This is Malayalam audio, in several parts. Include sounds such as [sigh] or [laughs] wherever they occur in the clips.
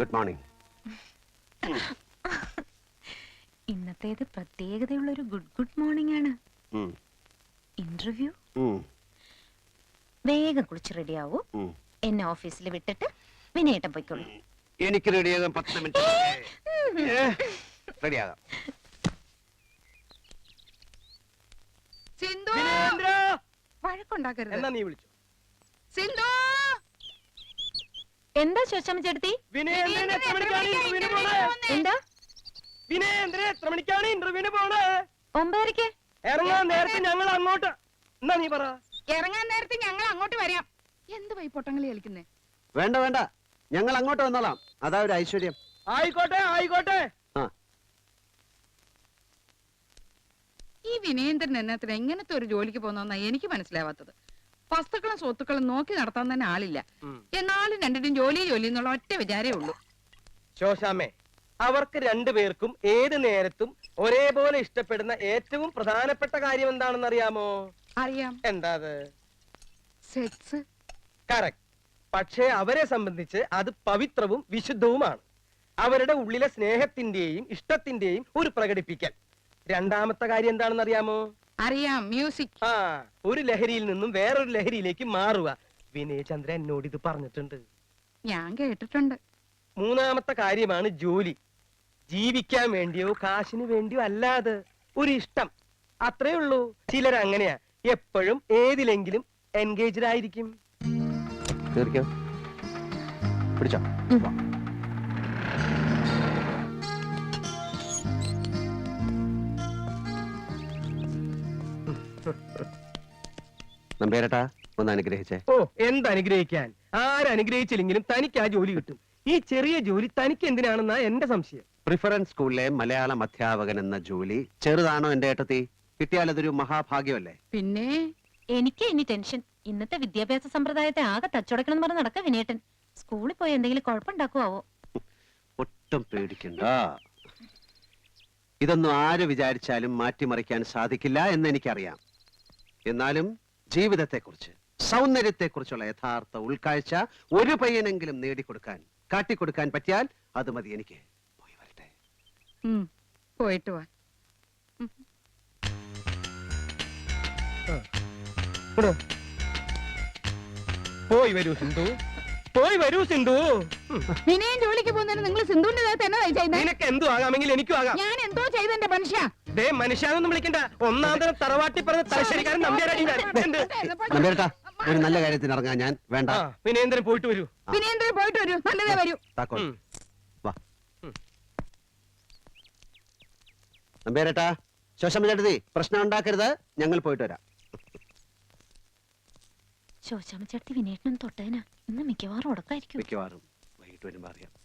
ഗുഡ് മോർണിംഗ് [laughs] ഇന്നത്തേത് പ്രത്യേകതയുള്ള ഒരു ഗുഡ് ഗുഡ് മോർണിംഗ് ആണ് ഇന്റർവ്യൂ വേഗം കുളിച്ച് റെഡിയാവൂ എന്നെ ഓഫീസിൽ വിട്ടിട്ട് വിനയേട്ടൻ പോയിക്കോളൂ. എനിക്ക് റെഡിയാകാൻ പത്ത് മിനിറ്റ് റെഡിയാകാം സിന്ധു! വഴക്കുണ്ടാക്കരുത്. എന്നാ നീ വിളിച്ചു? സിന്ധു! എന്താ ശോശമ്മ ചേട്ടത്തി? വിനേന്ദ്രൻ എത്ര മണിക്കാണ് ഇന്റർവ്യൂവിന് പോണേ? എന്താ? വിനേന്ദ്രൻ എത്ര മണിക്കാണ് ഇന്റർവ്യൂവിന് പോണേ? ഒമ്പതരക്ക് ഇറങ്ങാൻ നേരത്തെ ഞങ്ങൾ അങ്ങോട്ട് എന്നാ നീ പറ. ഇറങ്ങാൻ നേരത്തെ ഞങ്ങൾ അങ്ങോട്ട് വരാം. എന്ത് വൈ പൊട്ടങ്ങളി കളിക്കുന്നേ? വേണ്ട വേണ്ട. ഞങ്ങൾ അങ്ങോട്ട് വന്നോളാം. അതാ ഒരു ഐശ്വര്യം. ആയിക്കോട്ടെ ആയിക്കോട്ടെ. ആ. ഈ വിനയേന്ദ്രൻ എന്നത്ര എങ്ങനത്തെ ഒരു ജോലിക്ക് പോകുന്ന എനിക്ക് മനസ്സിലാവാത്തത്. വസ്തുക്കളും സ്വത്തുക്കളും നോക്കി നടത്താൻ തന്നെ ആളില്ല. എന്നാലും രണ്ടിനും ജോലി ജോലി എന്നുള്ള ഒറ്റ വിചാരേ ഉള്ളൂ. ശോശാമേ അവർക്ക് രണ്ടുപേർക്കും ഏത് നേരത്തും ഒരേപോലെ ഇഷ്ടപ്പെടുന്ന ഏറ്റവും പ്രധാനപ്പെട്ട കാര്യം എന്താണെന്ന് അറിയാമോ അറിയാം. എന്താ അത്? സെക്സ്. കറക്റ്റ് പക്ഷേ അവരെ സംബന്ധിച്ച് അത് പവിത്രവും വിശുദ്ധവുമാണ്. അവരുടെ ഉള്ളിലെ സ്നേഹത്തിന്റെയും ഇഷ്ടത്തിന്റെയും ഒരു പ്രകടിപ്പിക്കൽ. രണ്ടാമത്തെ കാര്യം എന്താണെന്ന് അറിയാമോ അറിയാം മ്യൂസിക് ആ ഒരു ലഹരിയിൽ നിന്നും വേറൊരു ലഹരിയിലേക്ക് മാറുക. വിനയ് ചന്ദ്ര എന്നോട് ഇത് പറഞ്ഞിട്ടുണ്ട്. ഞാൻ കേട്ടിട്ടുണ്ട്. മൂന്നാമത്തെ കാര്യമാണ് ജോലി. ജീവിക്കാൻ വേണ്ടിയോ കാശിന് വേണ്ടിയോ അല്ലാതെ ഒരു ഇഷ്ടം അത്രേ ഉള്ളൂ. ചിലർ അങ്ങനെയാ. എപ്പോഴും ഏതിലെങ്കിലും എൻഗേജ്ഡ് ആയിരിക്കും. തീർക്കോ പിടിച്ചോ. നമ്പേരട്ടാ ഒന്ന് അനുഗ്രഹിച്ചേ. ഓ എന്തനുഗ്രഹിക്കാൻ? ആരനുഗ്രഹിച്ചില്ലെങ്കിലും തനിക്ക് ആ ജോലി കിട്ടും. ഈ ചെറിയ ജോലി തനിക്ക് എന്തിനാണെന്നാ എന്റെ സംശയം. പ്രിഫറൻസ് സ്കൂളിലെ മലയാളം അധ്യാപകൻ എന്ന ജോലി ചെറുതാണോ എന്റെ ഏട്ടത്തി? കിട്ടിയാൽ അതൊരു മഹാഭാഗ്യമല്ലേ? പിന്നെ എനിക്ക് ഇനി ടെൻഷൻ. ഇന്നത്തെ വിദ്യാഭ്യാസ സമ്പ്രദായത്തെ ആകെ തച്ചുടക്കണം എന്ന് പറഞ്ഞ് നടക്ക വിനേട്ടൻ സ്കൂളിൽ പോയി എന്തെങ്കിലും കുഴപ്പമുണ്ടാക്കുവോ ഒട്ടും പേടിക്കണ്ട. ഇതൊന്നും ആര് വിചാരിച്ചാലും മാറ്റിമറിക്കാൻ സാധിക്കില്ല എന്ന് എനിക്കറിയാം. എന്നാലും ജീവിതത്തെക്കുറിച്ച് സൗന്ദര്യത്തെക്കുറിച്ചുള്ള യഥാർത്ഥ ഉൾക്കാഴ്ച ഒരു പയ്യനെങ്കിലും നേടിക്കൊടുക്കാൻ കാട്ടിക്കൊടുക്കാൻ പറ്റിയാൽ അത് മതി എനിക്ക്. പോയി വരട്ടെ. പോയിട്ട് വാ. പോയി വരൂ സിന്ധു. പോയി വരൂ സിന്ധു. വിനയൻ ജോലിക്ക് പോകുന്നതിന് നിങ്ങൾ സിന്ധുവിന്റെ എന്നാ നിനക്ക് എന്തു ആകാമെങ്കിൽ എനിക്കും ആകാം. ഞാൻ എന്തോ ചെയ്തെന്റെ മനുഷ്യ? ദേ മനുഷ്യാനൊന്നും വിളിക്കണ്ട. ഒന്നാം തരം തറവാട്ടി പറഞ്ഞ തലശ്ശേരിക്കാരൻ നമ്പ്യാരാടി ഞാൻ. എന്ത്? നമ്പേരട്ടാ ഒരു നല്ല കാര്യത്തിന് ഇറങ്ങാൻ ഞാൻ വേണ്ട. ആ വിനേന്ദ്രൻ പോയിട്ട് വരൂ. വിനേന്ദ്രൻ പോയിട്ട് വരൂ. നല്ലതേ വരൂ. താക്കോൽ ഉം. വാ. നമ്പേരട്ടാ ശോശമ്മ ചേട്ടത്തി പ്രശ്നം ഉണ്ടാക്കരുത്. ഞങ്ങൾ പോയിട്ട് വരാം. ശോശാമ്മ ചേട്ടത്തി വിനേട്ടനും തൊട്ടേനാ. ഇന്ന് മിക്കവാറും ഉടക്കായിരിക്കും മിക്കവാറും വൈകിട്ട് വരുമ്പോ അറിയാം.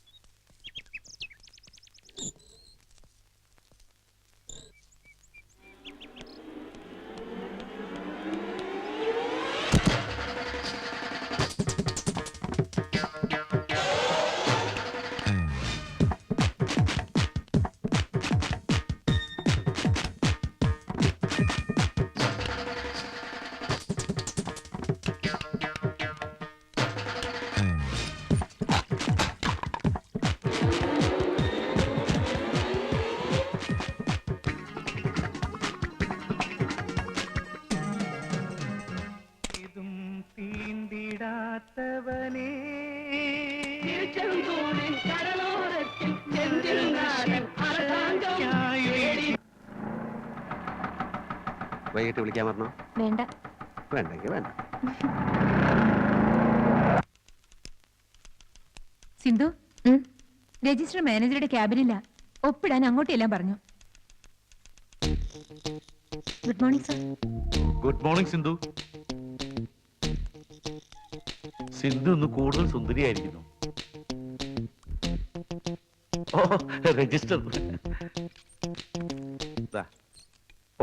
വൈകിട്ട് വിളിക്കാൻ പറഞ്ഞോ? വേണ്ട. വേണ്ടെങ്കിൽ വേണ്ട. സിന്ധു രജിസ്റ്റർ മാനേജറുടെ ക്യാബിനില്ല. ഒപ്പിടാൻ അങ്ങോട്ട് എല്ലാം പറഞ്ഞു. Good morning sir. Good morning Sindhu. Sindhu ഒന്ന് കൂടുതൽ സുന്ദരിയായിരിക്കുന്നു. ഓ രജിസ്റ്റർ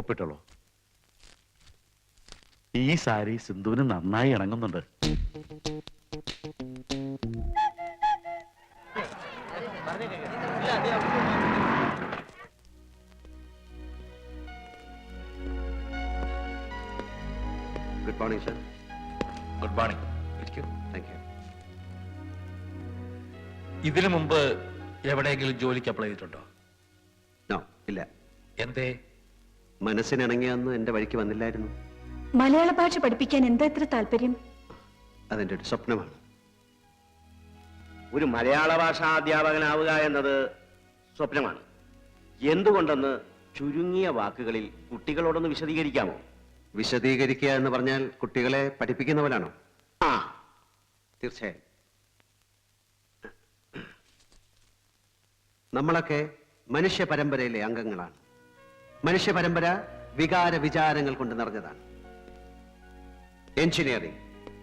ഒപ്പിട്ടോളൂ. ഈ സാരി സിന്ധുവിന് നന്നായി ഇണങ്ങുന്നുണ്ട്. Good morning sir good morning ഇതിനു മുമ്പ് എവിടെയെങ്കിലും ജോലിക്ക് അപ്ലൈ ചെയ്തിട്ടുണ്ടോ? നോ ഇല്ല. എന്തേ? മനസ്സിനിണങ്ങിയൊന്നും എന്റെ വഴിക്ക് വന്നില്ലായിരുന്നു. മലയാള ഭാഷ പഠിപ്പിക്കാൻ എന്താ ഇത്ര താല്പര്യം? അതെന്റെ ഒരു സ്വപ്നമാണ്. ഒരു മലയാള ഭാഷാ അധ്യാപകനാവുക എന്നത് സ്വപ്നമാണ്. എന്തുകൊണ്ടെന്ന് ചുരുങ്ങിയ വാക്കുകളിൽ കുട്ടികളോടൊന്ന് വിശദീകരിക്കാമോ? വിശദീകരിക്കുക എന്ന് പറഞ്ഞാൽ കുട്ടികളെ പഠിപ്പിക്കുന്നവരാണോ? ആ. തീർച്ചയായും. നമ്മളൊക്കെ മനുഷ്യ പരമ്പരയിലെ അംഗങ്ങളാണ്. മനുഷ്യ പരമ്പര വികാര വിചാരങ്ങൾ കൊണ്ട് നിറഞ്ഞതാണ്. എഞ്ചിനീയറിംഗ്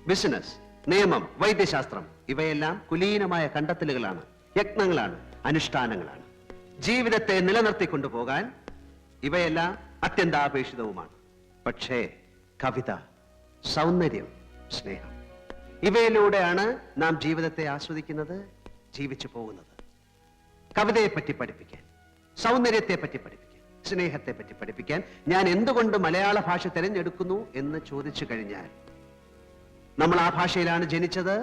ബിസിനസ് നിയമം വൈദ്യശാസ്ത്രം ഇവയെല്ലാം കുലീനമായ കണ്ടെത്തലുകളാണ് യത്നങ്ങളാണ് അനുഷ്ഠാനങ്ങളാണ്. ജീവിതത്തെ നിലനിർത്തിക്കൊണ്ടു പോകാൻ ഇവയെല്ലാം അത്യന്താപേക്ഷിതവുമാണ്. പക്ഷേ കവിത സൗന്ദര്യം സ്നേഹം ഇവയിലൂടെയാണ് നാം ജീവിതത്തെ ആസ്വദിക്കുന്നത് ജീവിച്ചു പോകുന്നത്. കവിതയെ പറ്റി പഠിപ്പിക്കാൻ സൗന്ദര്യത്തെ പറ്റി പഠിപ്പിക്കാൻ സ്നേഹത്തെ പറ്റി പഠിപ്പിക്കാൻ ഞാൻ എന്തുകൊണ്ട് മലയാള ഭാഷ തിരഞ്ഞെടുക്കുന്നു എന്ന് ചോദിച്ചു കഴിഞ്ഞാൽ നമ്മൾ ആ ഭാഷയിലാണ് ജനിച്ചത്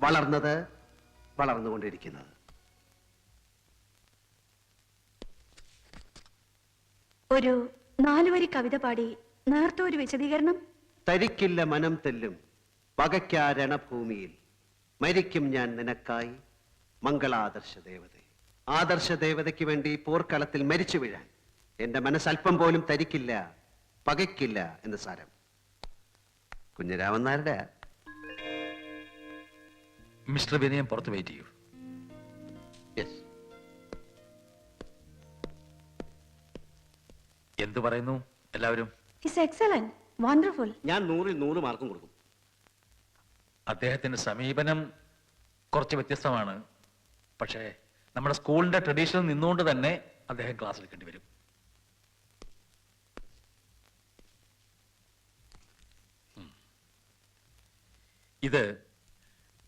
വളർന്നത് വളർന്നുകൊണ്ടിരിക്കുന്നത്. ഒരു നാലുവരി കവിത പാടി നേർത്ത ഒരു വിശദീകരണം. തരിക്കില്ല മനം തെല്ലും വകയ്ക്കാരണഭൂമിയിൽ മരിക്കും ഞാൻ നിനക്കായി മംഗളാദർശ ദേവതേ ആദർശ ദേവതയ്ക്ക് വേണ്ടി പോർക്കളത്തിൽ മരിച്ചു വീഴാൻ. എന്റെ മനസ്സല്പം പോലും തരിക്കില്ല പകയ്ക്കില്ല എന്ന് സാരം. കുഞ്ഞരാമൻ നായരുടെ മിസ്റ്റർ വിനയം പുറത്ത് വെയിറ്റ് ചെയ്യൂ. യെസ് എന്തു പറയുന്നു? എല്ലാവരും? വണ്ടർഫുൾ ഞാൻ നൂറിൽ നൂറ് മാർക്കും കൊടുക്കും. അദ്ദേഹത്തിന്റെ സമീപനം കുറച്ച് വ്യത്യസ്തമാണ്. പക്ഷേ നമ്മുടെ സ്കൂളിന്റെ ട്രഡീഷനിൽ നിന്നുകൊണ്ട് തന്നെ അദ്ദേഹം ക്ലാസ് എടുക്കേണ്ടി വരും. ഇത്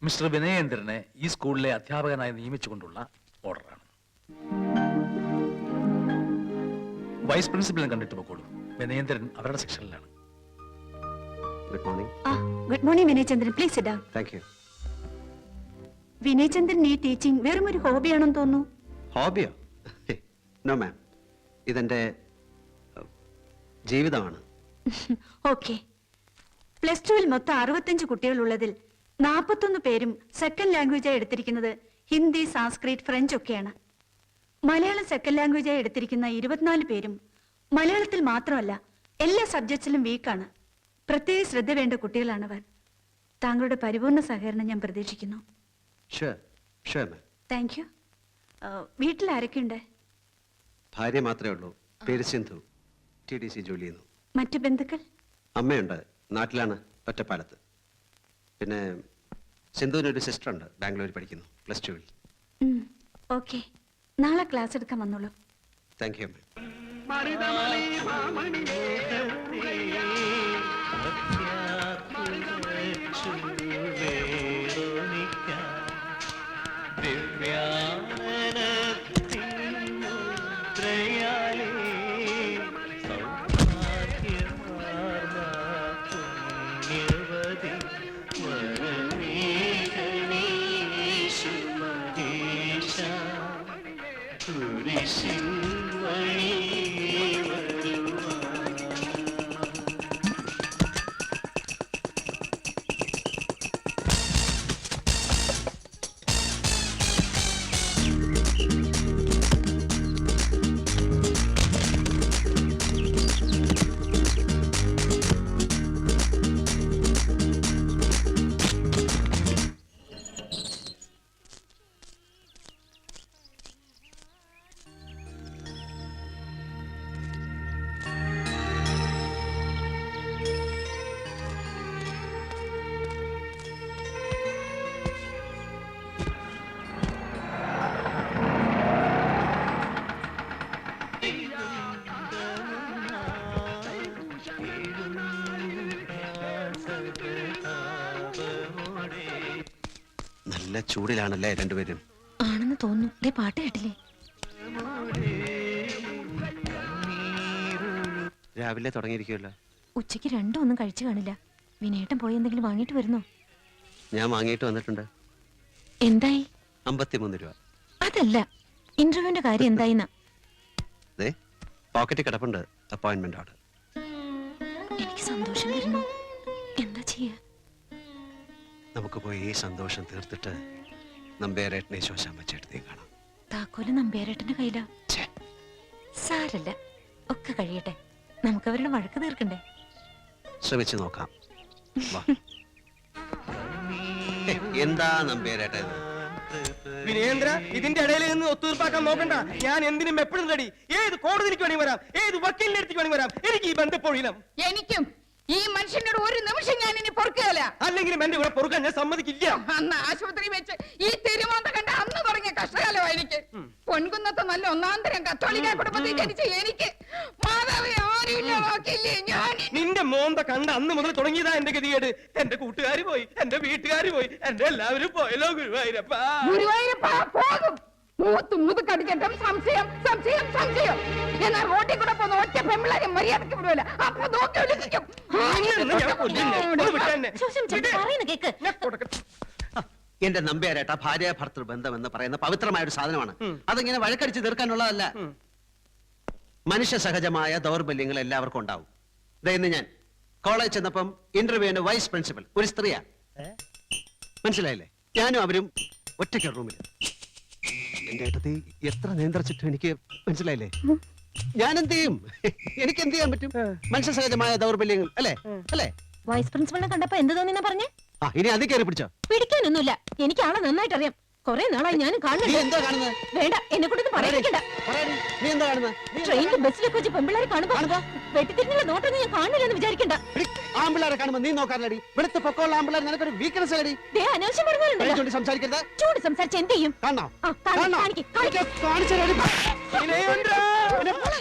മിസ്റ്റർ വിനയേന്ദ്രനെ ഈ സ്കൂളിലെ അധ്യാപകനായി നിയമിച്ചുകൊണ്ടുള്ള ഓർഡറാണ്. വൈസ് പ്രിൻസിപ്പലിനെ കണ്ടിട്ട് പോകുള്ളൂ വിനയേന്ദ്രൻ അവരുടെ സെക്ഷനിലാണ്. ഗുഡ് മോർണിംഗ് ആ ഗുഡ് മോർണിംഗ് വിനയചന്ദ്രൻ. പ്ലീസ് ഇടാം താങ്ക് യു വിനയചന്ദ്രൻ ഈ ടീച്ചിങ് വെറും ഒരു ഹോബിയാണെന്ന് തോന്നുന്നു. ഹോബിയോ? No ma'am. ഇതെന്റെ ജീവിതമാണ്. ഓക്കെ. പ്ലസ് ടുവിൽ മൊത്തം അറുപത്തഞ്ച് കുട്ടികളുള്ളതിൽ നാൽപ്പത്തൊന്ന് പേരും സെക്കൻഡ് ലാംഗ്വേജായി എടുത്തിരിക്കുന്നത് ഹിന്ദി സാംസ്ക്രിറ്റ് ഫ്രഞ്ച് ഒക്കെയാണ്. മലയാളം സെക്കൻഡ് ലാംഗ്വേജായി എടുത്തിരിക്കുന്ന ഇരുപത്തിനാല് പേരും മലയാളത്തിൽ മാത്രമല്ല എല്ലാ സബ്ജക്ട്സിലും വീക്കാണ് പ്രത്യേക ശ്രദ്ധ വേണ്ട കുട്ടികളാണവർ. താങ്കളുടെ പരിപൂർണ സഹകരണം ഞാൻ പ്രതീക്ഷിക്കുന്നു. താങ്ക് യു വീട്ടിൽ ആരൊക്കെയുണ്ട്? ഭാര്യ മാത്രമേ ഉള്ളൂ. പേര് സിന്ധു. ടി ഡി സി ജോലി ചെയ്യുന്നു. മറ്റു ബന്ധുക്കൾ? അമ്മയുണ്ട്. നാട്ടിലാണ് ഒറ്റപ്പാലത്ത്. പിന്നെ സിന്ധുവിനൊരു സിസ്റ്റർ ഉണ്ട് ബാംഗ്ലൂരിൽ പഠിക്കുന്നു. പ്ലസ് ടുവിൽ ഓക്കെ നാളെ ക്ലാസ് എടുക്കാൻ വന്നോളൂ. താങ്ക് യു മാം നല്ല ചൂടിലാണല്ലേ രണ്ടുപേരും? ആണെന്ന് തോന്നുന്നു. പാട്ട് കേട്ടില്ലേ? രാവിലെ തുടങ്ങിയിരിക്കുമല്ലോ ഉച്ചയ്ക്ക് രണ്ടും ഒന്നും കഴിച്ചു കാണില്ല. വിനേട്ടൻ പോയി എന്തെങ്കിലും വാങ്ങിയിട്ട് വരുന്നോ? ഞാൻ വാങ്ങിയിട്ട് വന്നിട്ടുണ്ട്. എന്തായി? അമ്പത്തിമൂന്ന് രൂപ. അതല്ല ഇന്റർവ്യൂവിന്റെ കാര്യം എന്തായിന്നാ? ദേ പോക്കറ്റിൽ കിടപ്പുണ്ട്. അപ്പോയിന്റ്മെന്റ് ആണ്. എനിക്ക് സന്തോഷം വരുന്നു നമുക്ക് പോയി ഈ സന്തോഷം തീർത്തിട്ട് നമ്പേരേട്ടനെ ശോശാൻ വെച്ചെടുത്തേ കാണാം. താക്കോൽ നമ്പേരേട്ടന്റെ കയ്യിലാ. സാരല്ല. ഒക്കെ കഴിയട്ടെ. നമുക്ക് അവരുടെ വഴക്ക് തീർക്കണ്ടേ? ശ്രമിച്ചു നോക്കാം. വാ. [laughs] എന്താ നമ്പേരേട്ട ഇത്? വിനയേന്ദ്ര ഇതിന്റെ ഇടയിൽ നിന്ന് ഒത്തുതീർപ്പാക്കാൻ നോക്കണ്ട. ഞാൻ എന്തിനും എപ്പോഴും റെഡി. ഏത് കോടതിക്ക് വേണി വരാം. ഏത് വക്കീലിന്റെ അടുത്തേക്ക് വേണി വരാം. എനിക്ക് ഈ ബന്ധപ്പോഴിലും എനിക്കും ഈ മനുഷ്യനോട് ഒരു നിമിഷം ഞാൻ ഇനി പൊറുക്കുകയല്ല. അല്ലെങ്കിലും എന്റെ കൂടെ പൊറുക്കാൻ ഞാൻ സമ്മതിക്കില്ല. അന്ന് ആശുപത്രി വെച്ച് ഈ തിരുമോന്ത കണ്ട അന്ന് തുടങ്ങിയ കഷ്ടകാലം എനിക്ക്. പൊൻകുന്നത്തെ നല്ല ഒന്നാന്തരം കത്തോളിക്ക കുടുംബത്തിൽ ജനിച്ച എനിക്ക് മാതാവെ ആരുമില്ല നോക്കില്ലേ ഞാൻ? നിന്റെ മോന്ത കണ്ട അന്ന് മുതൽ തുടങ്ങിയതാ എന്റെ ഗതികേട്. എന്റെ കൂട്ടുകാർ പോയി എന്റെ വീട്ടുകാർ പോയി എന്റെ എല്ലാവരും പോയല്ലോ ഗുരുവായൂരപ്പ. ഗുരുവായൂരപ്പ പോകും. മൂത്ത് മുതുക്കടിച്ചിട്ടും സംശയം സംശയം സംശയം. എന്നാൽ റോട്ടിൽ കൂടെ പോകുന്ന ഒറ്റ പെമ്പിളാരെ മര്യാദയ്ക്ക് വിടുവല്ല അപ്പൊ നോക്കി കൊടുക്കട്ടെ. എന്റെ നമ്പേരേട്ട ഭാര്യ ഭർത്തൃ ബന്ധം എന്ന് പറയുന്ന പവിത്രമായ ഒരു സാധനമാണ് അതിങ്ങനെ വഴക്കടിച്ച് തീർക്കാനുള്ളതല്ല. മനുഷ്യ സഹജമായ ദൗർബല്യങ്ങൾ എല്ലാവർക്കും ഉണ്ടാവും. ദേ ഇന്ന് ഞാൻ കോളേജ് ചെന്നപ്പം ഇന്റർവ്യൂവിന് വൈസ് പ്രിൻസിപ്പൽ ഒരു സ്ത്രീയാ. മനസ്സിലായില്ലേ? ഞാനും അവരും ഒറ്റയ്ക്ക് റൂമിൽ എന്റെ ഏട്ടത്തി എത്ര നിയന്ത്രിച്ചിട്ടും എനിക്ക് മനസ്സിലായില്ലേ? ഞാൻ എന്ത് ചെയ്യും? [laughs] എനിക്ക് എന്ത് ചെയ്യാൻ പറ്റും? മനുഷ്യ സഹജമായ ദൗർബല്യങ്ങൾ അല്ലേ? അല്ലേ? വൈസ് പ്രിൻസിപ്പളിനെ കണ്ടപ്പോ എന്ത് തോന്നി പറഞ്ഞേ? ആ ഇനി അത് കയറി പിടിച്ചോ. പിടിക്കാനൊന്നുമില്ല. എനിക്ക് ആളെ നന്നായിട്ട് അറിയാം കൊറേ നാളായി നീ കാണുന്നുണ്ട് എന്താ കാണുന്നത് വേണ്ട എന്നെ കൊണ്ടൊന്നും പറയിക്കണ്ട പറയടി, നീ എന്താ കാണുന്നത് നീ എന്താ ട്രെയിനിലും ബസ്സിലൊക്കെ വെച്ച് പെമ്പിള്ളേരെ കാണുമ്പോ വെട്ടിത്തിരിഞ്ഞുള്ള നോട്ടൊന്നും ഞാൻ കാണില്ലെന്ന് വിചാരിക്കണ്ട. എടി, ആമ്പിള്ളേരെ കാണുമ്പോ നീ നോക്കാറില്ലടി. വെളുത്ത പൊക്കമുള്ള ആമ്പിള്ളേർ നിനക്കൊരു വീക്ക്നെസ് അടി ദേ അനാവശ്യം പറഞ്ഞാലുണ്ടല്ലോ ചൂണ്ടി സംസാരിക്കരുത്. ചൂട് സംസാരിച്ച് എന്ത് ചെയ്യും? കാണണോ. ആ, കാണി, കാണണോ? കാണിക്ക്, കാണിക്ക്. എനിക്ക് കാണിച്ച് തരാടി. വിനയേന്ദ്ര,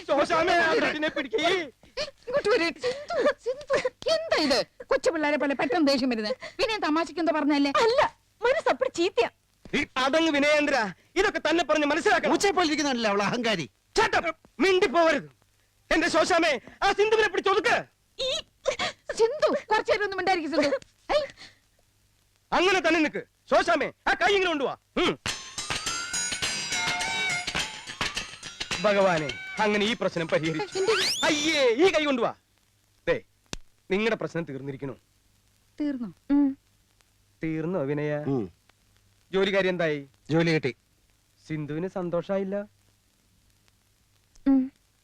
ശോശാമ്മേ, ആ ബ്രെഡിനെ ഇങ്ങോട്ട് വരൂ. സിന്ധു, സിന്ധു, എന്താ ഇത്? കൊച്ചു പിള്ളേരെ പോലെ പെട്ടെന്ന് ദേഷ്യം വരുന്നത്. പിന്നെ തമാശക്കെന്തോ എന്താ പറഞ്ഞല്ലേ അല്ല മനസ്സപ്പടി ചീത്തയാ. അതങ്ങ് വിനയേന്ദ്ര ഇതൊക്കെ തന്നെ പറഞ്ഞ് മനസ്സിലാക്കണം. പൂച്ചയെ പോലെ ഇരിക്കുന്നവനല്ലേ അവൾ അഹങ്കാരി? up. മിണ്ടി പോവരുത് എന്റെ ശോശാമേ ആ സിന്ധുവിനെ പിടിച്ചൊതുക്ക് ഈ സിന്ധു കുറച്ചു നേരം ഒന്നും ഉണ്ടായിരിക്കും സിന്ധു. അങ്ങനെ തന്നെ നിൽക്ക് ശോശാമേ ആ കൈ ഇങ്ങനെ കൊണ്ടുവാ. ഭഗവാനെ അങ്ങനെ ഈ പ്രശ്നം പരിഹരിച്ചു. അയ്യേ ഈ കൈ കൊണ്ടുവാ. ദേ നിങ്ങളുടെ പ്രശ്നം തീർന്നിരിക്കണു തീർന്നു? തീർന്നു വിനയ? ജോലിക്കാരി എന്തായി? ജോലി കിട്ടി. സിന്ധുവിന് സന്തോഷായില്ല.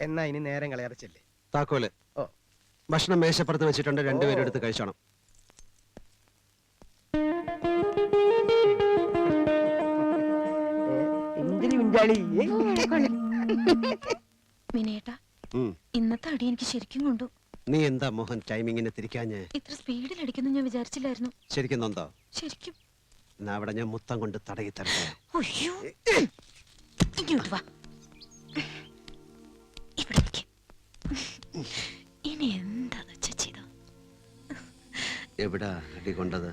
എന്നാ ഇനി നേരം കളയറച്ചല്ലേ താക്കോൽ. ഭക്ഷണം മേശപ്പുറത്ത് വെച്ചിട്ടുണ്ട്. രണ്ടുപേരും എടുത്ത് കഴിച്ചോണം. എന്തിനു വിഞ്ചാളി? വിനയേട്ടാ ഉം. ഇന്നത്തെ അടി എനിക്ക് ശരിക്കും കൊണ്ടു. നീ എന്താ മോഹൻ ടൈമിങ്ങിനെ തിരിക്കാഞ്ഞ്? ഇത്ര സ്പീഡിൽ അടിക്കുന്നു ഞാൻ വിചാരിച്ചില്ലായിരുന്നു. ശരിക്കും നൊന്തോ? ശരിക്കും. എന്നാ അവിടെ ഞാൻ മുത്തം കൊണ്ട് തടയി തരട്ടെ അയ്യോ. ഇങ്ങോട്ട് വാ. ഇവിടെ ഇനി എന്താ എവിടാ അടി കൊണ്ടത്?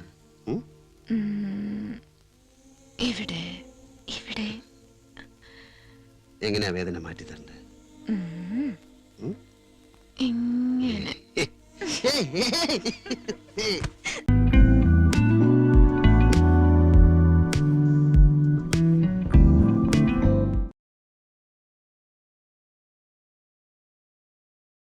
ഇവിടെ ഇവിടെ എങ്ങനെയാ വേദന മാറ്റി തരണ്ടേ? ഉം? ഇങ്ങനെ.